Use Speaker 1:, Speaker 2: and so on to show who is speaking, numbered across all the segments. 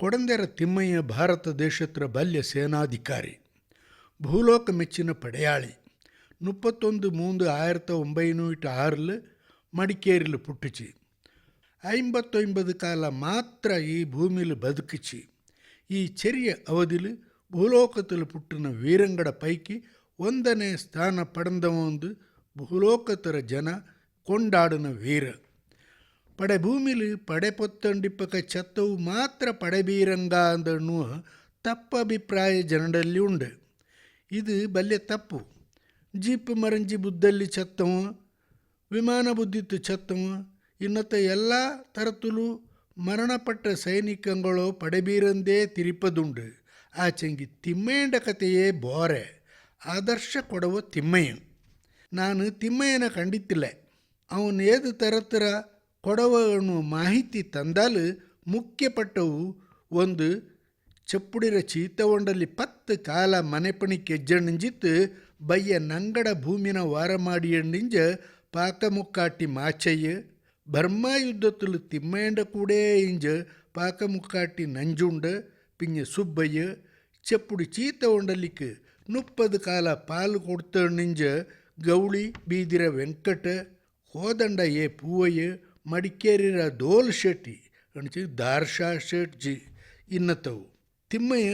Speaker 1: ಕೊಡಂದೆರ ತಿಮ್ಮಯ್ಯ ಭಾರತ ದೇಶತ್ರ ಬಲ್ಯ ಸೇನಾಧಿಕಾರಿ, ಭೂಲೋಕ ಮೆಚ್ಚಿನ ಪಡೆಯಾಳಿ, ಮುಪ್ಪತ್ತೊಂದು ಮೂಂದು ಆಯಿರತ್ತ ಒಂಬೈನೂಟ ಆರಲ್ ಮಡಿಕೇರಿಲು ಪುಟ್ಟುಚಿ, ಐಂಬತ್ತೊಂಬತ್ತು ಕಾಲ ಮಾತ್ರ ಈ ಭೂಮಿಲಿ ಬದುಕಿಚಿ, ಈ ಚರಿಯ ಅವಧಿಲಿ ಭೂಲೋಕದಲ್ಲಿ ಪುಟ್ಟಿನ ವೀರಂಗಡ ಪೈಕಿ ಒಂದನೇ ಸ್ಥಾನ ಪಡೆದವೊಂದು ಭೂಲೋಕತರ ಜನ ಕೊಂಡಾಡಿನ ವೀರ. ಪಡೆ ಭೂಮಿಲಿ ಪಡೆ ಪೊತ್ತಂಡಿಪ್ಪಕ ಚತ್ತವು ಮಾತ್ರ ಪಡೆಬೀರಂಗ ಅಂದನ್ನುವ ತಪ್ಪಭಿಪ್ರಾಯ ಜನರಲ್ಲಿ ಉಂಡು. ಇದು ಬಲ್ಯ ತಪ್ಪು. ಜೀಪ್ ಮರಂಜಿ ಬುದ್ಧಲ್ಲಿ ಚತ್ತವ ವಿಮಾನ ಬುದ್ಧಿತ್ತು ಚತ್ತವ ಇನ್ನತ್ತ ಎಲ್ಲ ತರತುಲು ಮರಣಪಟ್ಟ ಸೈನಿಕಗಳು ಪಡೆಬೀರಂದೇ ತಿರಿಪದುಂಡು. ಆಚೆಂಗಿ ತಿಮ್ಮೆಯಂಡ ಕಥೆಯೇ ಬೋರೆ. ಆದರ್ಶ ಕೊಡುವ ತಿಮ್ಮಯ್ಯ. ನಾನು ತಿಮ್ಮಯ್ಯನ ಕಂಡಿತ್ತಿಲ್ಲ. ಅವನು ಏದು ತರತರ ಕೊಡವನು ಮಾಹಿತಿ ತಂದಲು ಮುಖ್ಯ ಪಟ್ಟವು ಒಂದು ಚಪ್ಪುಡಿರ ಚೀತವೊಂಡಲ್ಲಿ ಪತ್ತು ಕಾಲ ಮನೆಪಣಿ ಕೆಜ್ಜಣಿಂಜಿತ್ತು ಬಯ್ಯ ನಂಗಡ ಭೂಮಿನ ವಾರ ಮಾಡಿಯಂಡಿಂಜ ಪಾಕಮುಕ್ಕಾಟಿ ಮಾಚಯ್ಯ யுத்தத்தில் திம்மேண்ட கூட இஞ்ச பாக்கமுக்காட்டி நஞ்சுண்டு பிஞ்ச சுப்பைய செப்புடி சீத்த உண்டலிக்கு முப்பது கால பால் கொடுத்த நிஞ்ச கவுளி பீதிர வெங்கட்ட கோதண்ட ஏ பூவைய ಮಡಿಕೇರಿರ ದೋಲ್ ಶೆಟ್ಟಿ ಅಣಚಿ ದಾರ್ಶಾ ಶೆಟ್ಜಿ ಇನ್ನತ್ತವು ತಿಮ್ಮಯ್ಯ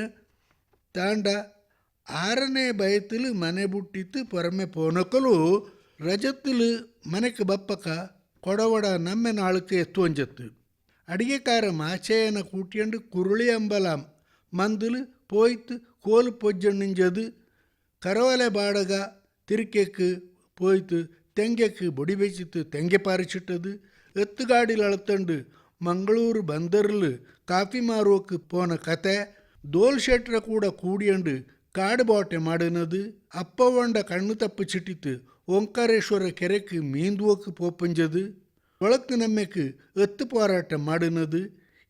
Speaker 1: ತಾಂಡ ಆರನೇ ಬಯತಲು ಮನೆ ಬುಟ್ಟಿತ್ತು ಪೊರಮೆ ಪೋನಕಲು ರಜತ್ತಲು ಮನೆಗೆ ಬಪ್ಪಕ ಕೊಡವಡ ನಮ್ಮ ನಾಳಕ್ಕೆ ಎತ್ತುವಂಜತ್ತು ಅಡಿಗೆಕಾರ ಮಾಚೆಯನ ಕೂಟ್ಯಂಡು ಕುರುಳಿ ಅಂಬಲಾಂ ಮಂದುಲು போய்த்து கோல் பொஜ்ஜண்ணிஞ்சது கரவலை பாடக திருக்கேக்கு போய்த்து ತೆಂಗೆಕ್ಕೆ ಬೊಡಿ ಬೆಚ್ಚಿತ್ತು ತೆಂಗೆ ಪಾರಿಸಿಟ್ಟದು ಎತ್ತುಗಾಡಿ ಅಳತಂಡು ಮಂಗಳೂರು ಬಂದರ್ಲು ಕಾಫಿ ಮಾರೋಕ್ಕೆ ಪೋನ ಕತೆ ದೋಲ್ ಶೆಟ್ರ ಕೂಡ ಕೂಡಿಯಂಡು ಕಾಡು ಬಾಟೆ ಮಾಡಿನದು ಅಪ್ಪವಂಡ ಕಣ್ಣು ತಪ್ಪು ಚಿಟ್ಟಿತು ஓங்காரேஸ்வர கரைக்கு மீந்துவோக்கு போப்பஞ்சது. வழக்கு நம்மைக்கு எத்து போராட்டம் மாடினது.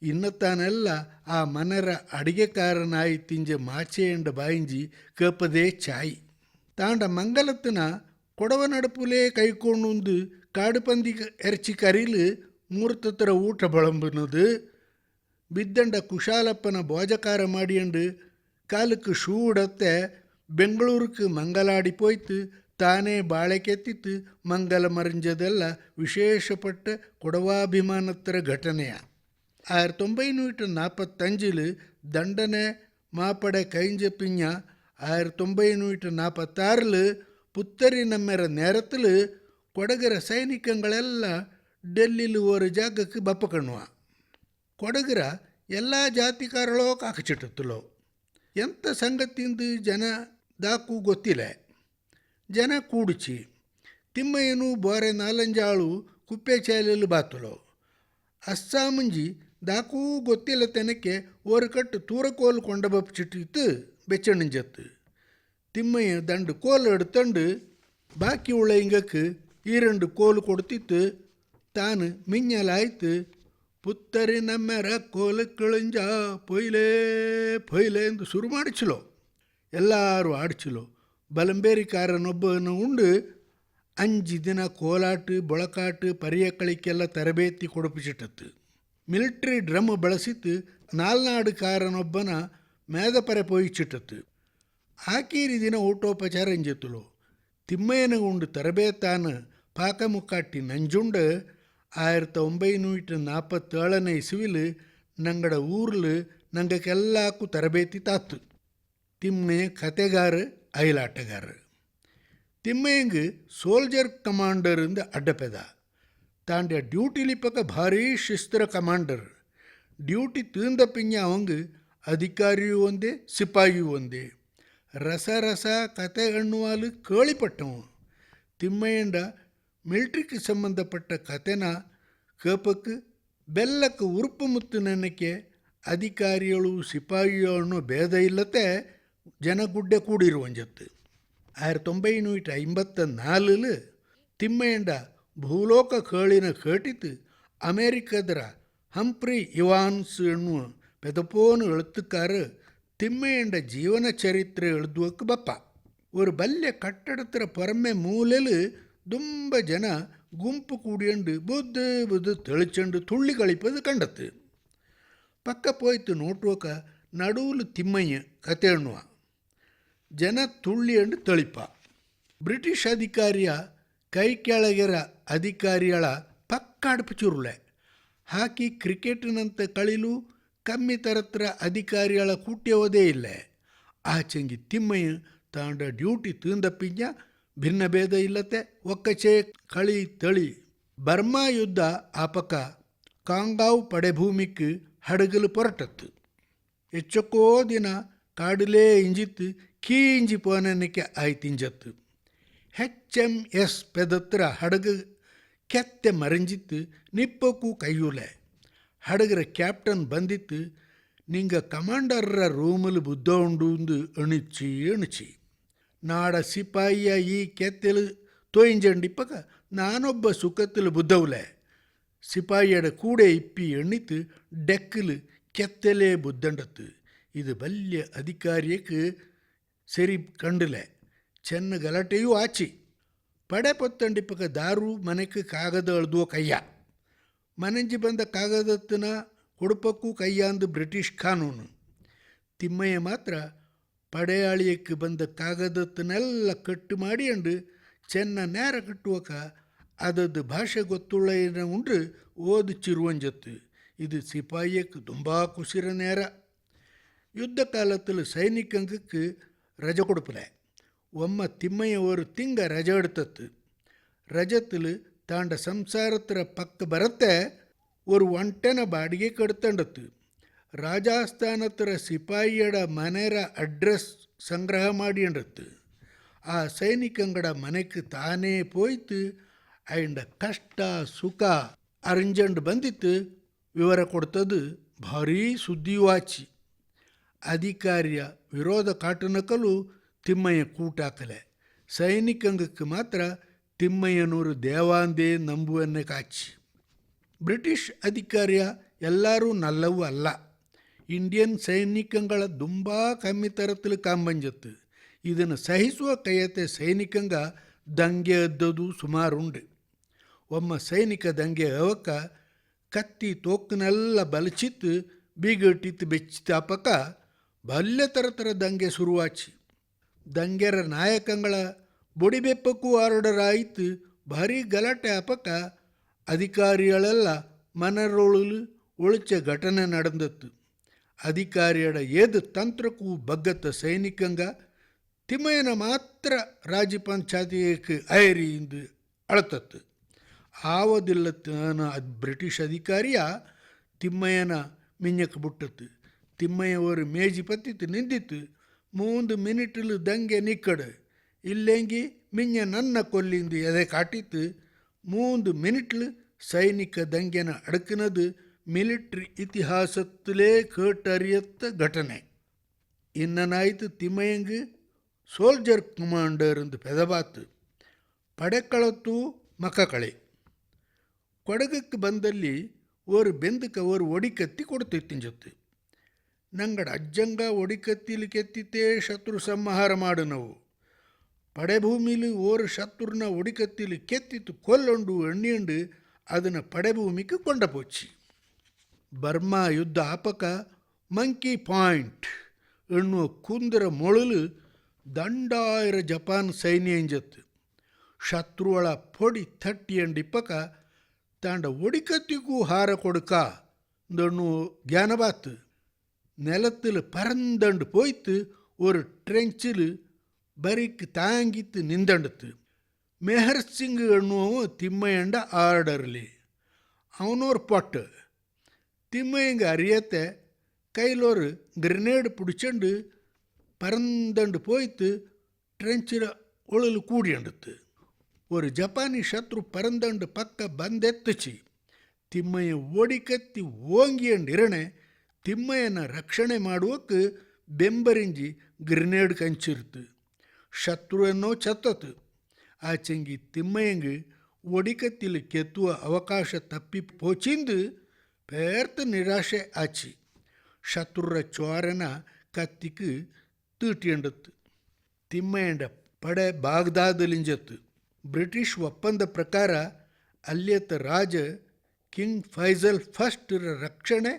Speaker 1: இன்னத்தானெல்ல ஆ மனர அடிகக்காரனாய் திஞ்ச மாச்சேண்ட பாயிஞ்சி கேட்பதே சாய். தாண்ட மங்கலத்தினா குடவ நடுப்புலே கை கொண்டு കാടുപന്തി ഇറച്ചിക്കറിയിൽ മൂർത്തത്തര ഊട്ട വിളമ്പുന്നത് ಬಿದ್ದಂಡ ಕುಶಾಲಪ್ಪನ ಭೋಜಕಾರ ಮಾಡಿಯಂಡು ಕಾಲಕ್ಕೆ ഷൂ ഉടത്തെ ಬೆಂಗಳೂರಿಗೆ ಮಂಗಲಾಡಿ പോಯ್ತು ತಾನೇ ಬಾಳೆಕೆತ್ತಿತ್ತು ಮಂಗಲ ಮರಂಜದೆಲ್ಲ വിശേഷപ്പെട്ട കുടവാഭിമാനത്തര ഘടനയ ആയിരത്തി ഒമ്പതിനൂറ്റി നാൽപ്പത്തഞ്ചിൽ ദണ്ഡനെ മാപ്പടെ കഴിഞ്ഞ പിഞ്ഞ ആയിരത്തി ഒമ്പതിനൂറ്റി നാൽപ്പത്താറിൽ പുത്തരി നമ്മര നേരത്തിൽ ಕೊಡಗರ ಸೈನಿಕಗಳೆಲ್ಲ ಡೆಲ್ಲಿಲಿ ஒரு ಜಾಗಕ್ಕೆ ಬಪ್ಪಕಣ್ಣುವ ಕೊಡಗರ ಎಲ್ಲ ಜಾತಿಕಾರಳೋ ಕಾಕಚಿಟ್ಟುತ್ತಲೋ ಎಂಥ ಸಂಗತಿಂದು ಜನ ದಾಕು ಗೊತ್ತಿಲ್ಲ ಜನ ಕೂಡಿಚಿ ತಿಮ್ಮಯ್ಯನು ಬೋರೆ ನಾಲಂಜಾಳು ಕುಪ್ಪೆ ಚಾಲೆಯಲ್ಲಿ ಬಾತುಲೋ ಅಸ್ಸಾಮಂಜಿ ದಾಕೂ ಗೊತ್ತಿಲ್ಲ ತೆನಕ್ಕೆ ஒரு கட்டு தூரக்கோல் கொண்ட பப்பிச்சிட்டு பெச்சணிஞ்சத்து திம்மைய தண்டு கோல் எடுத்தண்டு பாக்கி உள்ள இங்கக்கு ஈரண்டு கோல் கொடுத்தித்து ತಾನು ಮಿಂಜಲಾಯ್ತು ಪುತ್ತರಿ ನಮ್ಮೆರ ಕೋಲು ಕಿಳಿಂಜ ಪೊಯ್ಲೇ ಪೊಯ್ಲೆ ಎಂದು ಶುರು ಮಾಡಿಚಲೋ ಎಲ್ಲರೂ ಆಡ್ಚಲೋ ಬಲಂಬೇರಿಕಾರನೊಬ್ಬನು ಉಂಡು ಅಂಜು ದಿನ ಕೋಲಾಟ ಬೊಳಕಾಟು ಪರಿಯಕ್ಕಳಿಕ್ಕೆಲ್ಲ ತರಬೇತಿ ಕೊಡಿಪಿಸಿಟ್ಟತ್ತು ಮಿಲಿಟ್ರಿ ಡ್ರಮ್ ಬಳಸಿತ್ತು ನಾಲ್ನಾಡುಕಾರನೊಬ್ಬನ ಮೇದಪರೆ ಪೋಯಿಚಿಟ್ಟತ್ತು ಆಕೀರಿ ದಿನ ಊಟೋಪಚಾರ ಎಂಜೆತ್ತುಲು ತಿಮ್ಮಯ್ಯನ ಉಂಡು ತರಬೇತಾನ ಪಾಕಮುಕಾಟಿ ನಂಜುಂಡ ಆಯಿರತ್ತ ಒಂಬೈನೂರ ನಾಲ್ಪತ್ತೇಳನೇ ಇಸುವಿಲ್ ನಂಗಡ ಊರ್ಲು ನಂಗಕ್ಕೆಲ್ಲಾಕು ತರಬೇತಿ ತಾತು ತಿಮ್ಮೆ ಕತೆಗಾರ அயலாட்டக்கார் திம்மையங்கு சோல்ஜர் கமாண்டர் இருந்து அடப்பெதா தாண்டிய டியூட்டிலி பக்க ಭಾರಿ ಶಿಸ್ತರ ಕಮಾಂಡರ್ ಡ್ಯೂಟಿ ತೀರ್ந்த ಪಿಂಜ ಅವಂಗ ಅಧಿಕಾರಿಯು ಒಂದೇ ಸಿಪಾಯಿಯು ಒಂದೇ ರಸ ರಸ ಕತೆ ಎಣ್ಣುವಾಲು ಕೇಳಿಪಟ್ಟವು ತಿಮ್ಮಯ್ಯಂಡ ಮಿಲ್ಟ್ರಿಗೆ ಸಂಬಂಧಪಟ್ಟ ಕತೆನ ಕೇಪಕ್ಕೆ ಬೆಲ್ಲಕ್ಕೆ ಉರುಪು ಮುತ್ತು ನೆನಕ್ಕೆ ಅಧಿಕಾರಿಗಳು ಸಿಪಾಯಿಗಳನ್ನು ಭೇದ ಇಲ್ಲತೆ ಜನಗುಡ್ಡೆ ಕೂಡಿರುವಂಜತ್ತು ஆயிரத்தி ஒம்பைநூற்றி ஐம்பத்த நாலில் திம்மையண்ட ಭೂಲೋಕ ಕೇಳಿನ ಕೇಟಿತು ಅಮೇರಿಕದರ ಹಂಪ್ರಿ ಇವಾನ್ಸ್ ಎನ್ನುವ ಪೆದಪೋನು ಎಳುತ್ತುಕಾರ ತಿಮ್ಮೆಯಂಡ ಜೀವನ ಚರಿತ್ರೆ ಎಳುದುವಕ್ಕೆ ಬಪ್ಪ ஒரு ಬಲ್ಯ ಕಟ್ಟಡತರ ಪೊರಮೆ ಮೂಲೆಲು ತುಂಬ ಜನ ಗುಂಪು ಕೂಡಿಯಂಡು ಬುದ್ಧ ಬುದ್ಧ ತಳಿಚಂಡು ತುಳ್ಳಿ ಕಳಿಪದು ಕಂಡತ್ತು. ಪಕ್ಕ ಪೋಯ್ತು ನೋಟುವಕ ನಡುವಲು ತಿಮ್ಮಯ್ಯ ಕತೆ ಎಣ್ಣುವ ಜನ ತುಳ್ಳಿ ಅಂಡು ತಳಿಪ ಬ್ರಿಟಿಷ್ ಅಧಿಕಾರಿಯ ಕೈ ಕೆಳಗಿರ ಅಧಿಕಾರಿಗಳ ಪಕ್ಕ ಅಡುಪು ಚುರುಳೆ. ಹಾಕಿ ಕ್ರಿಕೆಟಿನಂತೆ ಕಳಿಲು ಕಮ್ಮಿ ತರತ್ರ ಅಧಿಕಾರಿಗಳ ಕೂಟ್ಯವದೇ ಇಲ್ಲ. ಆಚೆಂಗಿ ತಿಮ್ಮಯ್ಯ ತಾಂಡ ಡ್ಯೂಟಿ ತೀಂದಪ್ಪಿಂಜ ಭಿನ್ನಭೇದ ಇಲ್ಲತೆ ಒಕ್ಕಚೆ ಕಳಿ ತಳಿ. ಬರ್ಮಾ ಯುದ್ಧ ಆಪಕ ಕಾಂಗಾವ್ ಪಡೆಭೂಮಿಕ್ ಹಡಗಲು ಪೊರಟತ್ತು. ಎಚ್ಚೊಕ್ಕೋ ದಿನ ಕಾಡಲೇ ಇಂಜಿತ್ತು ಕೀಂಜಿ ಪೋನನಕ್ಕೆ ಆಯ್ತಿಂಜತ್ತು. ஹெச் எம் எஸ் பெதத்துற ஹடகு கெத்த மறைஞ்சித்து நிப்போக்கு கையுல ஹடகுற கேப்டன் பந்தித்து நீங்கள் கமாண்டர்ற ரூமில் புத்தோண்டு எணிச்சு எணிச்சு ನಾಡ ಸಿಪಾಯಿಯ ಈ ಕೆತ್ತಲು ತೋಯಿಂಜಂಡಿಪ್ಪಗ ನಾನೊಬ್ಬ ಸುಖತ್ತಲು ಬುದ್ಧವುಲೆ ಸಿಪಾಯಿಯಡ ಕೂಡೆ ಇಪ್ಪಿ ಎಣ್ಣಿತು ಡೆಕ್ಕಲು ಕೆತ್ತಲೇ புத்தண்டத்து ಇದು ಬಲ್ಯ அதிகாரியக்கு ಸರಿ கண்டுல ಚೆನ್ನ ಗಲಾಟೆಯೂ ಆಚಿ ಪಡೆ பொத்தண்டி பக்க ದಾರು ಮನೆಗೆ ಕಾಗದ ಅಳ್ದುವ ಕೈಯ ಮನೆಂಜಿ ಬಂದ ಕಾಗದತ್ತನ ಕೊಡುಪಕ್ಕೂ ಕೈಯಾಂದು ಬ್ರಿಟಿಷ್ ಕಾನೂನು ತಿಮ್ಮಯ್ಯ ಮಾತ್ರ ಪಡೆಯಾಳಿಯಕ್ಕೆ ಬಂದ ಕಾಗದತ್ತನ್ನೆಲ್ಲ ಕಟ್ಟು ಮಾಡಿ ಅಂಡು ಚೆನ್ನ ನೇರ ಕಟ್ಟುವಕ ಅದದ್ದು ಭಾಷೆ ಗೊತ್ತುಳ್ಳ ಏನ ಉಂಡ್ರೆ ಓದು ಚಿರುವಂಜತ್ತು இது சிப்பாயிக்கு தும்பா குசிற நேரம் யுத்த காலத்தில் சைனிக்கங்குக்கு ரஜ கொடுப்பல. ஒம்ம திம்மைய ஒரு திங்க ரஜ எடுத்தத்து. ரஜத்தில் தாண்ட சம்சாரத்திர பக்க பரத்தை ஒரு ஒன்டன பாடிகை கெடுத்தண்டத்து. ರಾಜಸ್ಥಾನತ್ರ ಸಿಪಾಯಿಯಡ ಮನೆರ ಅಡ್ರೆಸ್ ಸಂಗ್ರಹ ಮಾಡಿ ಮಾಡಿಂಡತ್ತು ಆ ಸೈನಿಕಂಗಡ ಮನೆಗೆ ತಾನೇ ಪೋಯ್ತು ಆ್ಯಂಡ್ ಕಷ್ಟ ಸುಖ ಅರಿಂಜಂಡ್ ಬಂದಿತ್ತು. ವಿವರ ಕೊಡ್ತದು ಭಾರೀ ಸುದ್ದಿವಾಚಿ. ಅಧಿಕಾರಿಯ ವಿರೋಧ ಕಾಟನಕಲು ತಿಮ್ಮಯ್ಯ ಕೂಟಾಕಲೆ. ಸೈನಿಕಂಗಕ್ಕೆ ಮಾತ್ರ ತಿಮ್ಮಯ್ಯನೂರು ದೇವಾಂದೇ ನಂಬುವನ್ನೇ ಕಾಚಿ. ಬ್ರಿಟಿಷ್ ಅಧಿಕಾರಿಯ ಎಲ್ಲರೂ ನಲ್ಲವೂ ಅಲ್ಲ. ಇಂಡಿಯನ್ ಸೈನಿಕಂಗಳ ತುಂಬ ಕಮ್ಮಿ ತರತ್ತಲು ಕಾಂಬಂಜತ್ತು ಇದನ್ನು ಸಹಿಸುವ ಕೈಯತೆ ಸೈನಿಕಂಗ ದಂಗೆ ಎದ್ದದು ಸುಮಾರುಂಡು ಒಮ್ಮ ಸೈನಿಕ ದಂಗೆ ಅವಕ್ಕ ಕತ್ತಿ ತೋಕನೆಲ್ಲ ಬಲಚಿತ್ತು ಬೀಗಟ್ಟಿತ್ತು ಬೆಚ್ಚಿತಾಪಕ ಬಲ್ಲೆ ಥರ ಥರ ದಂಗೆ ಶುರುವಾಚಿ ದಂಗೆರ ನಾಯಕಂಗಳ ಬೊಡಿಬೆಪ್ಪಕ್ಕೂ ಆರ್ಡರ್ ಆಯಿತು ಭಾರಿ ಗಲಾಟೆ ಅಪಕ ಅಧಿಕಾರಿಗಳೆಲ್ಲ ಮನರೊಳಲು ಒಳಚ ಘಟನೆ ನಡೆದತ್ತು అధికారియడ ఏదు తంత్రకు బగ్గత సైనికంగా ತಿಮಯನ ಮಾತ್ರ ರಾಜ್ಯ ಪಂಚಾಯತಿಯಕ್ಕೆ ಐರಿ ಎಂದು ಅಳತತ್ತು ಆವದಿಲ್ಲತನ ಬ್ರಿಟಿಷ್ ಅಧಿಕಾರಿಯ ತಿಮ್ಮಯ್ಯನ ಮಿಂಜಕ್ಕೆ ಬಿಟ್ಟತ್ತು ತಿಮ್ಮಯ್ಯವರು ಮೇಜಿ ಪತ್ತಿತ್ತು ನಿಂದಿತ್ತು ಮೂಂದು ಮಿನಿಟ್ಲು ದಂಗೆ ನಿಕ್ಕಡು ಇಲ್ಲೆಂಗಿ ಮಿಂಜ ನನ್ನ ಕೊಲ್ಲಿಂದು ಎದೆ ಕಾಟಿತ್ತು ಮೂಂದು ಮಿನಿಟ್ಲು ಸೈನಿಕ ದಂಗೆನ ಅಡಕಿನದು ಮಿಲಿಟ್ರಿ ಇತಿಹಾಸತ್ತಲೇ ಕೇಟರಿಯತ್ತ ಘಟನೆ ಇನ್ನನಾಯಿತು ತಿಮಯಂಗ್ ಸೋಲ್ಜರ್ ಕಮಾಂಡರ್ ಎಂದು ಪೆದಬಾತು ಪಡೆಕಳತ್ತು ಮಕ್ಕಕಳೆ ಕೊಡಗಕ್ಕೆ ಬಂದಲ್ಲಿ ಓರು ಬೆಂದಕ ಓರು ಒಡಿಕತ್ತಿ ಕೊಡ್ತಿತ್ತಿಂಜತ್ತು ನಂಗಡ ಅಜ್ಜಂಗ ಒಡಿಕತ್ತಿಲಿ ಕೆತ್ತಿತ್ತೇ ಶತ್ರು ಸಂಹಾರ ಮಾಡು ನಾವು ಪಡೆಭೂಮಿಲಿ ಓರು ಶತ್ರುನ ಒಡಿಕತ್ತಿಲಿ ಕೆತ್ತಿತ್ತು ಕೊಲ್ಲೊಂಡು ಎಣ್ಣಿಂಡು ಅದನ್ನು ಪಡೆಭೂಮಿಗೆ ಕೊಂಡಪೋಚ್ಚಿ ಬರ್ಮಾ ಯುದ್ಧ ಆಪಕ ಮಂಕಿ ಪಾಯಿಂಟ್ ಎನ್ನುವ ಕುಂದರ ಮೊಳಲು ದಂಡಾಯಿರ ಜಪಾನ್ ಸೈನ್ಯ ಎಂಜತ್ತು ಶತ್ರುವಳ ಪೊಡಿ ತಟ್ಟಿ ಎಂಡಿಪ್ಪಕ ತಾಂಡ ಒಡಿಕತ್ತಿಗೂ ಹಾರ ಕೊಡುಕ என்னு ஞான பார்த்து நிலத்தில் பறந்தண்டு போய்த்து ஒரு ட்ரெஞ்சில் பரிக்கு தாங்கித்து நிந்தண்டுத்து. மெஹர் சிங் எண்ணுவோம் திம்மையண்ட ஆர்டர்லி அவனோர் பொட்டு. ಪೊಟ್ಟು ತಿಮ್ಮಯ್ಯಂಗ ಅರಿಯತ್ತೆ ಕೈಲೋರು ಗ್ರೆನೇಡ್ பிடிச்சண்டு பறந்தண்டு போய்த்து ட்ரெஞ்சில் உழல் கூடியண்டுத்து ஒரு ஜப்பானி ಶತ್ರು ಪರಂದಂಡು ಪಕ್ಕ ಬಂದೆತ್ತುಚಿ ತಿಮ್ಮಯ್ಯ ಓಡಿಕತ್ತಿ ಓಂಗಿಯಂಡಿರಣೆ ತಿಮ್ಮಯ್ಯನ ರಕ್ಷಣೆ ಮಾಡುವಕ್ಕೆ ಬೆಂಬರಿಂಜಿ ಗ್ರೆನೇಡ್ ಕಂಚಿರ್ತು ಶತ್ರು ಅನ್ನೋ ಚತ್ತತು ಆಚೆಂಗಿ ತಿಮ್ಮಯ್ಯಂಗೆ ಒಡಿಕತ್ತಿಲು ಕೆತ್ತುವ ಅವಕಾಶ ತಪ್ಪಿ ಪೋಚಿಂದು பேர்த்து நிராசை ஆச்சு ಶತ್ರುರ ಚೋರನ ಕತ್ತಿಗೆ ತೀಟಿಯಂಡತ್ತು ತಿಮ್ಮೆಯಂಡ ಪಡೆ ಬಾಗ್ದಾದಲಿಂಜತ್ತು ಬ್ರಿಟಿಷ್ ಒಪ್ಪಂದ ಪ್ರಕಾರ ಅಲ್ಲಿಯತ ರಾಜ ಕಿಂಗ್ ಫೈಜಲ್ ಫಸ್ಟರ ರಕ್ಷಣೆ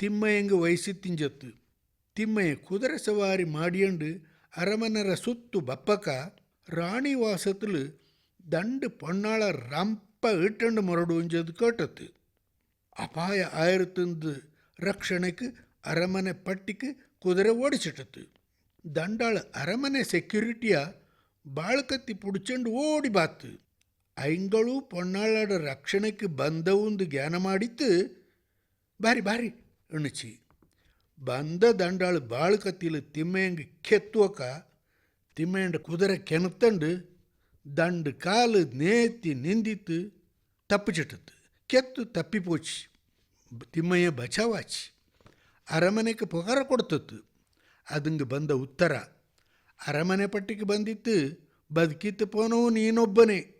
Speaker 1: ತಿಮ್ಮಯ್ಯಂಗೆ ವಹಿಸಿ ತಿಂಜತ್ತು ತಿಮ್ಮಯ್ಯ ಕುದುರೆ ಸವಾರಿ ಮಾಡಿಯಂಡು ಅರಮನರ ಸುತ್ತು ಬಪ್ಪಕ ರಾಣಿ ವಾಸತಲು ದಂಡು ಪೊನ್ನಾಳ ರಂಪ ಇಟ್ಟಂಡು ಮರಡು ಅಂಜದು ಕಟ್ಟತ್ತು ಅಪಾಯ ಆಯಿರುತ್ತಂದು ರಕ್ಷಣೆಗೆ ಅರಮನೆ ಪಟ್ಟಿಗೆ ಕುದುರೆ ಓಡಿಸಿಟ್ಟತ್ತು ದಂಡಾಳ ಅರಮನೆ ಸೆಕ್ಯೂರಿಟಿಯ ಬಾಳ್ಕತ್ತಿ ಪುಡ್ಚಂಡು ಓಡಿ ಬಾತು ಐಂಗಳು ಪೊನ್ನಾಳಡ ರಕ್ಷಣೆಗೆ ಬಂದವುಂದು ಜ್ಞಾನ ಮಾಡಿತ್ತು ಬಾರಿ ಬಾರಿ ಎಣಿಸಿ ಬಂದ ದಂಡಾಳು ಬಾಳ್ಕತ್ತಿಲು ತಿಮ್ಮೇಂಗ್ ಕೆತ್ತುವಕ ತಿಮ್ಮೇಂಡ குதிரை கிணத்தண்டு தண்டு காலு நேத்தி நிந்தித்து தப்பிச்சிட்டது ಕೆತ್ತು ತಪ್ಪಿಪೋಚಿ ತಿಮ್ಮಯ್ಯ ಬಚಾವಾಚಿ. ಅರಮನೆಗೆ ಪೊಗಾರ ಕೊಡ್ತತ್ತು. ಅದಂಗೆ ಬಂದ ಉತ್ತರ. ಅರಮನೆ ಪಟ್ಟಿಗೆ ಬಂದಿತ್ತು. ಬದುಕಿತ್ತು ಪೋನವು ನೀನೊಬ್ಬನೇ.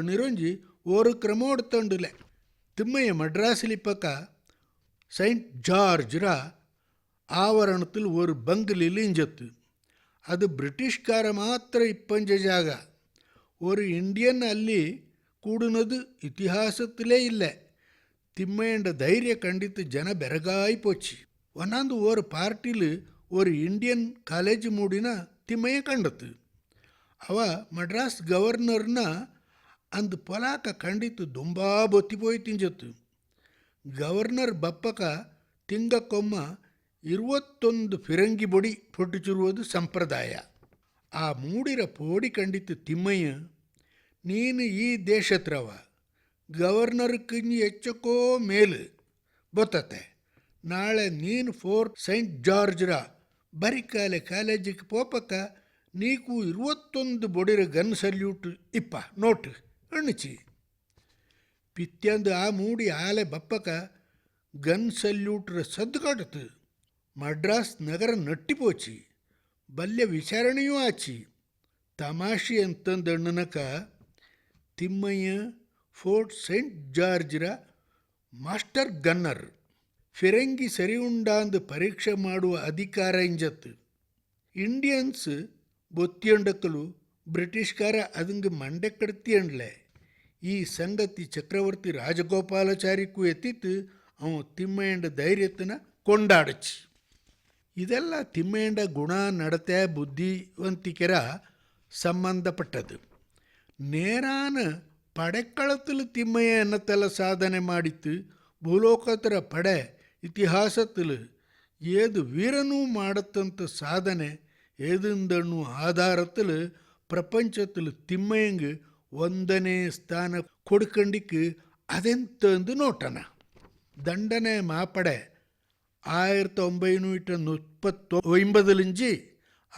Speaker 1: ನಿರಂಜಿ ಓರು ತಿಮ್ಮಯ ತಿಮ್ಮಯ್ಯ ಪಕ್ಕ ಸೈಂಟ್ ಜಾರ್ಜ್ರ ಆವರಣದಲ್ಲಿ ಓರು ಬಂಗ್ಲಿ ಲಿಂಜತ್ತು ಅದು ಬ್ರಿಟಿಷ್ಕಾರ ಮಾತ್ರ ಇಪ್ಪಂಜ ಜಾಗ. ಓರು ಇಂಡಿಯನ್ ಅಲ್ಲಿ കൂടുന്നത് ഇതിഹാസത്തിലേ ഇല്ല തിമ്മേണ്ട ധൈര്യ കണ്ടിട്ട് ജന ബെരകായി പോച്ച് ഒന്നാന്ത് ഒരു പാർട്ടിയിൽ ഒരു ഇന്ത്യൻ ಕಾಲೇಜ್ ಮೂಡಿನ ತಿಮ್ಮಯ್ಯ ಕಂಡತು ಅವ ಮಡ್ರಾಸ್ ಗವರ್ನರ್ನ ಅಂದ್ ಪೊಲಾಕ ಖಂಡಿತು ದುಂಬಾ ಬೊತ್ತಿಪೋಯ್ ತಿಂಜತ್ತು ಗವರ್ನರ್ ಬಪ್ಪಕ ತಿಂಗಕ್ಕೊಮ್ಮ ಇರುವತ್ತೊಂದು ಫಿರಂಗಿ ಬೊಡಿ ಪೊಟ್ಟಿಚಿರುವುದು ಸಂಪ್ರದಾಯ ಆ ಮೂಡಿರ ಪೋಡಿ ಖಂಡಿತು ತಿಮ್ಮಯ್ಯ ನೀನು ಈ ದೇಶತ್ರವ ಗವರ್ನರ್ ಕಿಂಜಿ ಹೆಚ್ಚಕ್ಕೋ ಮೇಲು ಬೊತ್ತತೆ ನಾಳೆ ನೀನು ಫೋರ್ಟ್ ಸೈಂಟ್ ಜಾರ್ಜ್ರ ಬರಿಕಾಲೆ ಕಾಲೇಜಿಗೆ ಪೋಪಕ್ಕ ನೀಕು ಇರುವತ್ತೊಂದು ಬೊಡಿರ ಗನ್ ಸಲ್ಯೂಟ್ ಇಪ್ಪ ನೋಟು ಅಣಿಚಿ ಪಿತ್ಯಂದು ಆ ಮೂಡಿ ಆಲೆ ಬಪ್ಪಕ ಗನ್ ಸಲ್ಯೂಟ್ರ ಸದ್ದು ಕಾಟತು ಮಡ್ರಾಸ್ ನಗರ ನಟ್ಟಿಪೋಚಿ ಬಲ್ಯ ವಿಚಾರಣೆಯೂ ಆಚಿ ತಮಾಷೆ ಅಂತಂದಣ್ಣನಕ ತಿಮ್ಮಯ್ಯ ಫೋರ್ಟ್ ಸೈಂಟ್ ಜಾರ್ಜ್ರ ಮಾಸ್ಟರ್ ಗನ್ನರ್. ಫಿರಂಗಿ ಸರಿ ಉಂಡಾಂದು ಪರೀಕ್ಷೆ ಮಾಡುವ ಅಧಿಕಾರ ಇಂಜತ್ತು. ಇಂಡಿಯನ್ಸ್ ಬೊತ್ತಿಯಂಡಕಲು ಬ್ರಿಟಿಷ್ಕಾರ ಅದಂಗೆ ಮಂಡೆ ಕಡ್ತಿಯಂಡ್ಲೆ ಈ ಸಂಗತಿ ಚಕ್ರವರ್ತಿ ರಾಜಗೋಪಾಲಾಚಾರಿಕ್ಕೂ ಎತ್ತಿತ್ತು, ಅವ ತಿಮ್ಮಯ್ಯಂಡ ಧೈರ್ಯತನ ಕೊಂಡಾಡಚಿ. ಇದೆಲ್ಲ ತಿಮ್ಮಯ್ಯಂಡ ಗುಣ, ನಡತೆ, ಬುದ್ಧಿವಂತಿಕೆರ ಸಂಬಂಧಪಟ್ಟದು. ನೇರಾನ ಪಡೆಕ್ಕಳತ್ತಲು ತಿಮ್ಮಯ್ಯ ಎನ್ನತ್ತೆಲ್ಲ ಸಾಧನೆ ಮಾಡಿತ್ತು ಭೂಲೋಕತರ ಪಡೆ ಇತಿಹಾಸತ್ತಲು ஏது வீரனும் மாடத்தந்த சாதனை ஏதுந்தண்ணும் ஆதாரத்தில் பிரபஞ்சத்தில் திம்மையங்கு ஒந்தனே ஸ்தான கொடுக்கண்டிக்கு அதெந்தந்து நோட்டன? தண்டனை மாப்பட ஆயிரத்தி ஒம்பைநூற்று முப்பத்தோ ஒன்பதுலிஞ்சு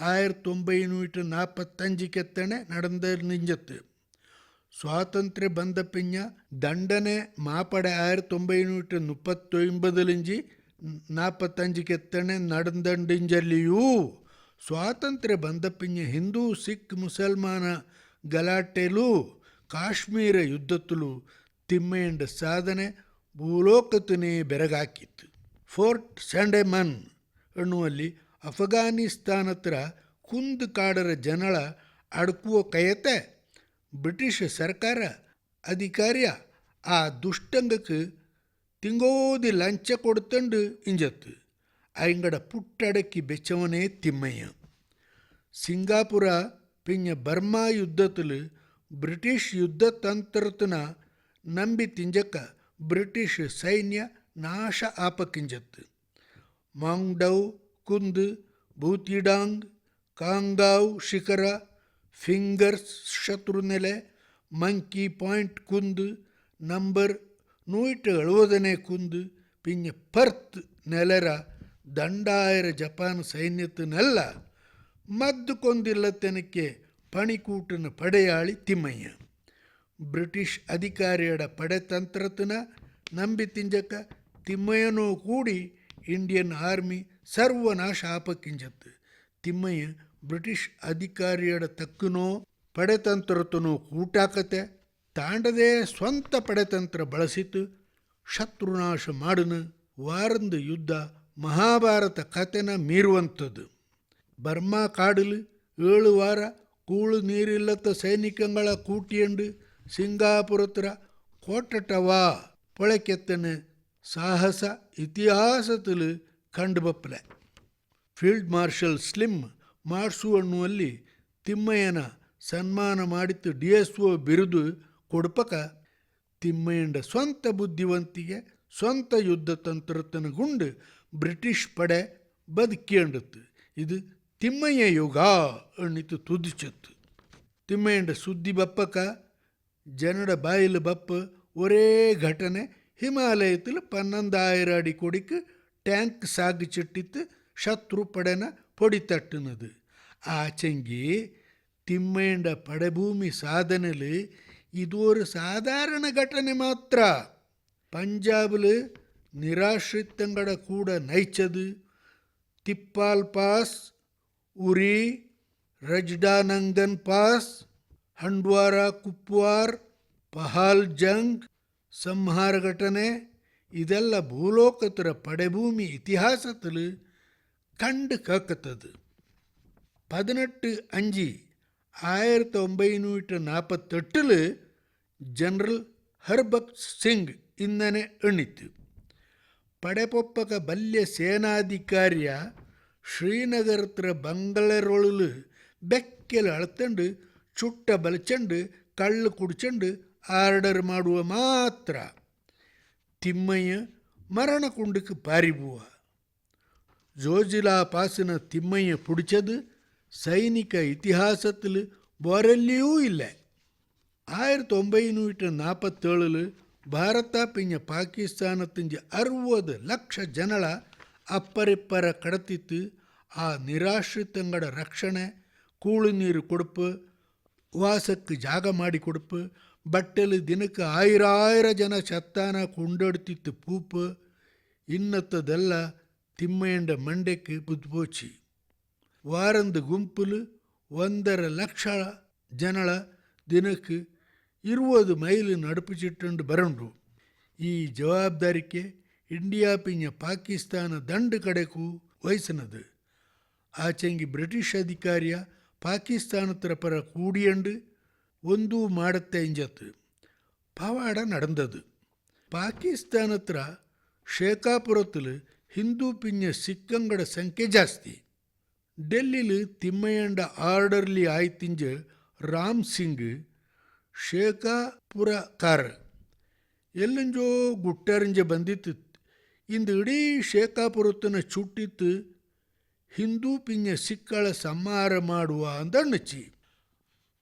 Speaker 1: ஆயிரத்தி ஒம்பைநூற்று நாற்பத்தஞ்சுக்கத்தனை நடந்த நெஞ்சத்து? ಸ್ವಾತಂತ್ರ್ಯ ಬಂದ ಪಿಂಜ ದಂಡನೆ ಮಾಪಡೆ ಆಯಿರತ್ತಿ ಒಂಬೈನೂರ ಮುಪ್ಪತ್ತೊಂಬದಲಿಂಜಿ ನಾಲ್ಪತ್ತಂಜಿಗೆ ಎತ್ತಣೆ ನಡೆದಂಡಿಂಜಲ್ಲಿಯೂ ಸ್ವಾತಂತ್ರ್ಯ ಬಂದ ಪಿಂಜ ಹಿಂದೂ, ಸಿಖ್, ಮುಸಲ್ಮಾನ ಗಲಾಟೆಲು ಕಾಶ್ಮೀರ ಯುದ್ಧತ್ತಲು ತಿಮ್ಮೆಂಡ ಸಾಧನೆ ಭೂಲೋಕತನೇ ಬೆರಗಾಕಿತ್ತು. ಫೋರ್ಟ್ ಸ್ಯಾಂಡೆಮನ್ ಎನ್ನುವಲ್ಲಿ ಅಫ್ಘಾನಿಸ್ತಾನತ್ರ ಕುಂದು ಕಾಡರ ಜನಳ ಅಡಕುವ ಕಯತೆ ಬ್ರಿಟಿಷ್ ಸರ್ಕಾರ ಅಧಿಕಾರಿಯ ಆ ದುಷ್ಟಂಗಕ್ಕೆ ತಿಂಗೋದಿ ಲಂಚ ಕೊಡ್ತಂಡು ಇಂಜತ್ತು ಅಯಂಗಡ ಪುಟ್ಟಡಕ್ಕಿ ಬೆಚ್ಚವನೇ ತಿಮ್ಮಯ್ಯ ಸಿಂಗಾಪುರ ಪಿಂಜ ಬರ್ಮಾ ಯುದ್ಧದಲ್ಲಿ ಬ್ರಿಟಿಷ್ ಯುದ್ಧ ತಂತ್ರತನ ನಂಬಿ ತಿಂಜಕ್ಕ ಬ್ರಿಟಿಷ್ ಸೈನ್ಯ ನಾಶ ಆಪಕ್ಕಿಂಜತ್ತು ಮಾಂಗ್ಡೌ ಕುಂದ್ ಬೂತಿಡಾಂಗ್ ಕಾಂಗಾವ್ ಶಿಖರ ಫಿಂಗರ್ಸ್ ಶತ್ರುನೆಲೆ ಮಂಕಿ ಪಾಯಿಂಟ್ ಕುಂದು ನಂಬರ್ ನೂಯಿಟ್ എഴുപതിനെ ಕುಂದು, ಪಿಂಜ ಪರ್ತ್, ನೆಲರ, ದಂಡಾಯರ, ಜಪಾನ್ ಸೈನ್ಯತನೆಲ್ಲ ಮದ್ದು ಕೊಂದಿಲ್ಲ ತನಕ್ಕೆ ಪಣಿಕೂಟನ ಪಡೆಯಾಳಿ ತಿಮ್ಮಯ್ಯ. ಬ್ರಿಟಿಷ್ ಅಧಿಕಾರಿಯಡ ಪಡೆತಂತ್ರತನ ನಂಬಿ ತಿಂಜಕ ತಿಮ್ಮಯ್ಯನೂ ಕೂಡಿ ಇಂಡಿಯನ್ ಆರ್ಮಿ ಸರ್ವನಾಶ ಆಪಕ್ಕಿಂಜತ್ತು. ತಿಮ್ಮಯ್ಯ ಬ್ರಿಟಿಷ್ ಅಧಿಕಾರಿಯಡ ತಕ್ಕನೋ ಪಡೆತಂತ್ರತನೋ ಕೂಟಾಕತೆ ತಾಂಡದೇ ಸ್ವಂತ ಪಡೆತಂತ್ರ ಬಳಸಿತು, ಶತ್ರುನಾಶ ಮಾಡನು, ವಾರಂದ ಯುದ್ಧ, ಮಹಾಭಾರತ ಕಥೆನ ಮೀರುವಂಥದ್ದು. ಬರ್ಮಾ ಕಾಡಲು ಏಳು ವಾರ ಕೂಳು ನೀರಿಲ್ಲದ ಸೈನಿಕಗಳ ಕೂಟಿಯಂಡು ಸಿಂಗಾಪುರತ್ರ ಕೋಟಟವಾ ಪೊಳಕೆತ್ತನ ಸಾಹಸ ಇತಿಹಾಸದಲ್ಲಿ ಕಂಡುಬಪ್ಪಲೆ. ಫೀಲ್ಡ್ ಮಾರ್ಷಲ್ ಸ್ಲಿಮ್ ಮಾಡಿಸು ಅನ್ನುವಲ್ಲಿ ತಿಮ್ಮಯ್ಯನ ಸನ್ಮಾನ ಮಾಡಿತ್ತು ಡಿ ಎಸ್ ಒ ಬಿರುದು ಕೊಡ್ಪಕ. ತಿಮ್ಮಯ್ಯಂಡ ಸ್ವಂತ ಬುದ್ಧಿವಂತಿಗೆ ಸ್ವಂತ ಯುದ್ಧ ತಂತ್ರತನ ಗುಂಡು ಬ್ರಿಟಿಷ್ ಪಡೆ ಬದುಕಿಯಂಡತ್ತು. ಇದು ತಿಮ್ಮಯ್ಯ ಯುಗ ಅಣ್ಣಿತು ತುದಿಚತ್ತು. ತಿಮ್ಮಯ್ಯಂಡ ಸುದ್ದಿ ಬಪ್ಪಕ ಜನಡ ಬಾಯಿಲು ಬಪ್ಪ, ಒರೇ ಘಟನೆ ಹಿಮಾಲಯದಲ್ಲಿ ಪನ್ನೊಂದಾಯಿರ ಅಡಿ ಕೊಡಿಕ್ಕೆ ಟ್ಯಾಂಕ್ ಸಾಗಿಚಿಟ್ಟಿತ್ತು. ಶತ್ರು ಪಡೆನ పొడితట్టునదు ఆ చెంగి ತಿಮ್ಮೇಂಡ ಪಡಭೂಮಿ ಸಾಧನೆಲು ಇದು ஒரு சாதாரண ಘಟನೆ ಮಾತ್ರ பஞ்சாபில் நிராஷ்ரித்தங்கட கூட நைச்சது திப்பால் பாஸ் உரி ரஜ்டானங்கன் பாஸ் ஹண்ட்வாரா குப்வாರ್ ಪಹಾಲ್ ಜಂಗ್ ಸಂಹಾರ ಘಟನೆ ಇದೆಲ್ಲ ಭೂಲೋಕತರ ಪಡೆಭೂಮಿ ಇತಿಹಾಸದಲ್ಲಿ கண்டு கேட்கத்தது பதினெட்டு அஞ்சு ஆயிரத்தி ஒம்பைநூற்று நாற்பத்தெட்டில் ಜನರಲ್ ಹರ್ಬಕ್ ಸಿಂಗ್ ಇಂದನೆ ಎಣ್ಣಿತು ಪಡೆಪೊಪ್ಪಕ ಬಲ್ಯ ಸೇನಾಧಿಕಾರಿಯ ಶ್ರೀನಗರತ್ರ ಬಂಗಳರೊಳಲು ಬೆಕ್ಕೆಲು ಅಳತಂಡು ಚುಟ್ಟ ಬಲಚಂಡು ಕಳ್ಳು ಕುಡ್ಚಂಡು ಆರ್ಡರ್ ಮಾಡುವ ಮಾತ್ರ ತಿಮ್ಮಯ್ಯ ಮರಣ ಕುಂಡಕ್ಕೆ ಪಾರಿಬುವ ஜோஜிலா பாசின திம்மையை பிடிச்சது சைனிக இத்திஹாசத்தில் வேறெல்லையும் இல்லை ஆயிரத்தி ഒമ്പതിനൂറ്റി നാൽപ്പത്തേഴിൽ ಭಾರತ ಪಿಂಜ ಪಾಕಿಸ್ತಾನ ತಿಂಜ ಅರುವದು ಲಕ್ಷ ಜನಳ ಅಪ್ಪರಿಪ್ಪರ ಕಡತಿತ್ತು ಆ ನಿರಾಶ್ರಿತಂಗಡ ರಕ್ಷಣೆ ಕೂಳು ನೀರು ಕೊಡುಪು ವಾಸಕ್ಕೆ ಜಾಗ ಮಾಡಿ ಕೊಡುಪು ಬಟ್ಟಲು ದಿನಕ್ಕೆ ಆಯಿರಾಯಿರ ಜನ ಸತ್ತಾನ ಕೊಂಡಾಡ್ತಿತ್ತು ಪೂಪು ಇನ್ನತ್ತದೆಲ್ಲ తిమ్మయండ మండెక్కి బుద్ధిపోచి వారందు గుంపులు వందర లక్షల జనల దినకు ఇరువదు మైలు నడుపు చిట్టుండు బరండు ఈ జవాಬ್ದಾರಿಕೆ ಇಂಡಿಯಾ ಪಿಂಜ ಪಾಕಿಸ್ತಾನ ದಂಡು ಕಡೆಗೂ ವಹಿಸನದು ಆಚೆಂಗಿ ಬ್ರಿಟಿಷ್ ಅಧಿಕಾರಿಯ ಪಾಕಿಸ್ತಾನತ್ರ ಪರ ಕೂಡಿಯಂಡು ಒಂದು ಮಾಡತ್ತೆ ಇಂಜತ್ತು ಪವಾಡ നടന്നത് പാകിസ്ഥാനത്ര ഷേക്കാപ്പുറത്തിൽ ಹಿಂದೂ ಪಿಂಜ ಸಿಕ್ಕಂಗಡ ಸಂಖ್ಯೆ ಜಾಸ್ತಿ. ಡೆಲ್ಲಿಲಿ ತಿಮ್ಮಯ್ಯಂಡ ಆರ್ಡರ್ಲಿ ಆಯ್ತಿಂಜ ರಾಮ್ ಸಿಂಗ್, ಶೇಖಾಪುರಕಾರ. ಎಲ್ಲಂಜೋ ಗುಟ್ಟರಿಂಜ ಬಂದಿತ್ತು. ಇಂದು ಇಡೀ ಶೇಖಾಪುರತನ ಚುಟ್ಟಿತ್ತು ಹಿಂದೂ ಪಿಂಜ ಸಿಕ್ಕಳ ಸಂಹಾರ ಮಾಡುವ ಅಂದಣ್ಣಚ್ಚಿ.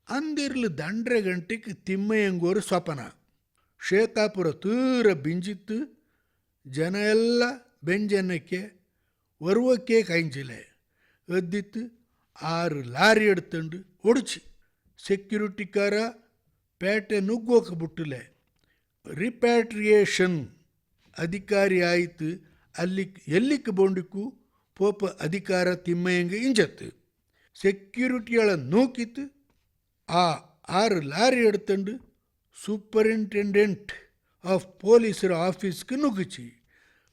Speaker 1: ಅಂದಿರ್ಲು ದಂಡ್ರೆ ಗಂಟೆಗೆ ತಿಮ್ಮಯ್ಯಂಗೋರು ಸ್ವಪನ. ಶೇಖಾಪುರ ತೀರ ಬಿಂಜಿತ್ತು. ಜನ ಎಲ್ಲ ಬೆಂಜನಕ್ಕೆ வருவக்கே கைஞ்சில எத்தித்து ஆறு லாரி எடுத்துண்டு ஒடிச்சு செக்யூரிட்டிக்கார பேட்டை ನುಗ್ಗೋಕೆ ಬಿಟ್ಟಿಲ್ಲ ರಿಪ್ಯಾಟ್ರಿಯೇಷನ್ ಅಧಿಕಾರಿ ಆಯಿತು ಅಲ್ಲಿ ಎಲ್ಲಿಕ್ಕೆ ಬೋಂಡಿಕ್ಕು ಪೋಪ ಅಧಿಕಾರ ತಿಮ್ಮಯ್ಯಂಗೆ ಇಂಜತ್ತು ಸೆಕ್ಯೂರಿಟಿಗಳ ನೂಕಿತ್ತು ಆ ಆರು ಲಾರಿ ಎಡ್ತಂಡು ಸೂಪರಿಂಟೆಂಡೆಂಟ್ ಆಫ್ ಪೊಲೀಸರ ಆಫೀಸ್ಗೆ ನುಗ್ಗಿಸಿ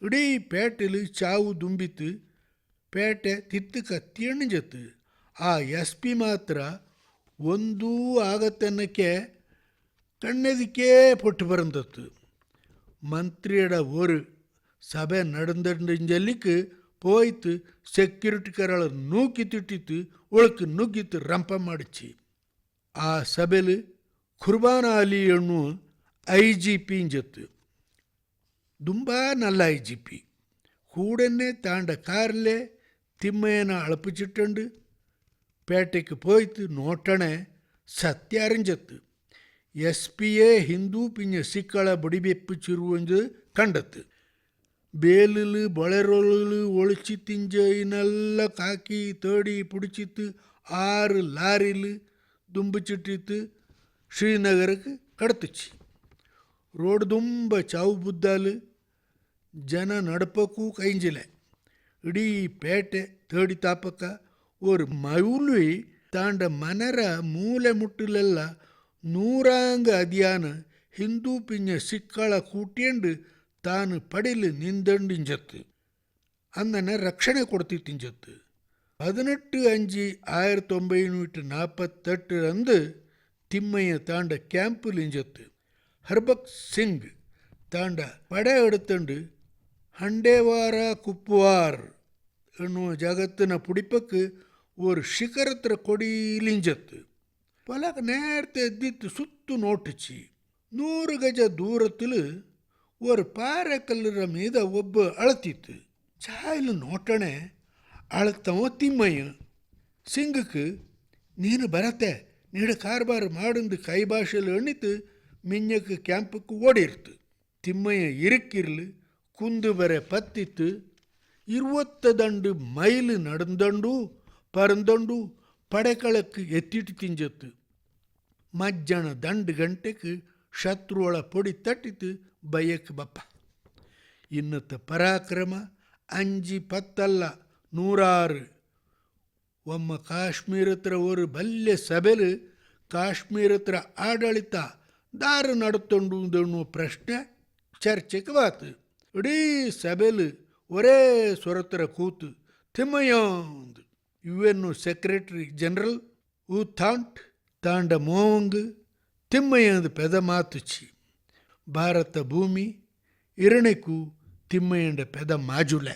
Speaker 1: ಇಡೀ ಪೇಟೆಲಿ ಚಾವು ದುಂಬಿತು ಪೇಟೆ ತಿತ್ತಕ ತಿಣಿಜತು ಆ ಎಸ್ ಪಿ ಮಾತ್ರ ಒಂದೂ ಆಗತ್ತನ್ನಕ್ಕೆ கண்ணெதுக்கே பொட்டு பிறந்தது மந்திரியோட ஒரு சபை நடந்துட்டுன்னு சொல்லிக்கு போய்த்து செக்யூரிட்டிக்காரளை நூக்கி திட்டித்து ஒழுக்கு நூக்கித்து ரம்பம் அடிச்சு. ஆ சபையில் குர்பான அலி என்னும் ஐஜிபின்னு செத்து ಪಿ ಇಂಜತ್ತು ದುಂಬಾ நல்ல ಐ ಜಿ ಪಿ கூடனே தாண்ட காரில் திம்மையனை அழப்பிச்சிட்டு பேட்டைக்கு போய்த்து நோட்டனை சத்திய அறிஞ்சத்து ಎಸ್ ಪಿಯೇ ಹಿಂದೂ ಪಿಂಜ ಸಿಕ್ಕಳ ಬಡಿಬೆಪ್ಪಿಚಿರುವಂದು ಕಂಡತ್ತು ಬೇಲುಲು ಬಳೆರೊಳು ಒಳಿಚಿ ತಿಂಜೈನೆಲ್ಲ ಕಾಕಿ ತೋಡಿ ಪುಡಿಚಿತ್ತು ಆರು ಲಾರಿಲು ದುಂಬಿಚಿಟ್ಟಿತ್ತು ಶ್ರೀನಗರಕ್ಕೆ ಕಡತುಚ್ಚಿ ರೋಡ್ದುಂಬ ಚಾವು ಬುದ್ದಾಲು ಜನ ನಡಪಕ್ಕೂ ಕೈಂಜಿಲೆ ಇಡೀ ಪೇಟೆ ತೇಡಿ ತಾಪಕ ஒரு மவுல்வி தாண்ட மனர மூலை முட்டிலெல்ல நூறாங்க அதியான ಹಿಂದೂ ಪಿಂಜ ಸಿಕ್ಕಳ ಕೂಟ್ಯಂಡು ತಾನು ಪಡಿಲು ನಿಂದಂಡಿಂಜತ್ತು ಅಂದನೆ ರಕ್ಷಣೆ ಕೊಡ್ತಿತ್ತಿಂಜತ್ತು பதினெட்டு அஞ்சு ஆயிரத்தி ஒன்பது நாற்பத்தெட்டு அந்து திம்மையை தாண்ட கேம்பில் இஞ்சத்து. ಹರ್ಬಕ್ ಸಿಂಗ್ ತಾಂಡ ಪಡೆ ಎಡುತ್ತಂಡು ಹಂಡೇವಾರ ಕುಪ್ವಾರ್ ಎನ್ನುವ ಜಗತ್ತಿನ ಪುಡಿಪಕ್ಕೆ ஒரு சிகரத்தில் கொடியிலிஞ்சத்து பல நேரத்தை எத்தித்து சுத்து நோட்டுச்சு. நூறு கஜ தூரத்தில் ஒரு பாறை கல்லுற மீத ஒப்ப அழுத்தித்து சாயில் நோட்டனே அழுத்தவும் திம்மையும் சிங்குக்கு நீனு பரத்தை நீட கார்பார் மாடுந்து கை பாஷையில் எண்ணித்து ಮಿಂಜಕ್ಕೆ ಕ್ಯಾಂಪಕ್ಕೆ ಓಡಿರ್ತು ತಿಮ್ಮಯ್ಯ ಇರಕ್ಕಿರ್ಲು ಕುಂದು ಬರೆ ಪತ್ತಿತ್ತು இருபத்ததண்டு மைல் நடந்தண்டு பறந்தண்டு படைக்கலக்கு எத்திட்டு திஞ்சத்து மஜ்ஜன ದಂಡು ಗಂಟೆಗೆ ಶತ್ರುಗಳ ಪೊಡಿ ತಟ್ಟಿತು ಬಯಕ್ಕೆ ಬಪ್ಪ ಇನ್ನತ್ತ ಪರಾಕ್ರಮ ಅಂಜಿ ಪತ್ತಲ್ಲ ನೂರಾರು ಒಮ್ಮ ಕಾಶ್ಮೀರತ್ರ ಒಂದು ಬಲ್ಯ ಸಭೆಲು ಕಾಶ್ಮೀರತ್ರ ಆಡಳಿತ ದಾರು ನಡುತ್ತೊಂಡು ಎನ್ನುವ ಪ್ರಶ್ನೆ ಚರ್ಚೆಗೆ ಬಾತು ಇಡೀ ಸಭೆಲು ஒரே ಸ್ವರತ್ರ ಕೂತು ತಿಮ್ಮಯ್ಯಂದು ಯುಎನ್ ಸೆಕ್ರೆಟರಿ ಜನರಲ್ ಊಥಾಂಟ್ ತಾಂಡ ಮೋವಂಗ್ ತಿಮ್ಮಯ್ಯಂದು ಪೆದ ಮಾತುಚಿ ಭಾರತ ಭೂಮಿ ಇರಣೆಕು ತಿಮ್ಮಯ್ಯಂಡ ಪೆದ ಮಾಜುಲೆ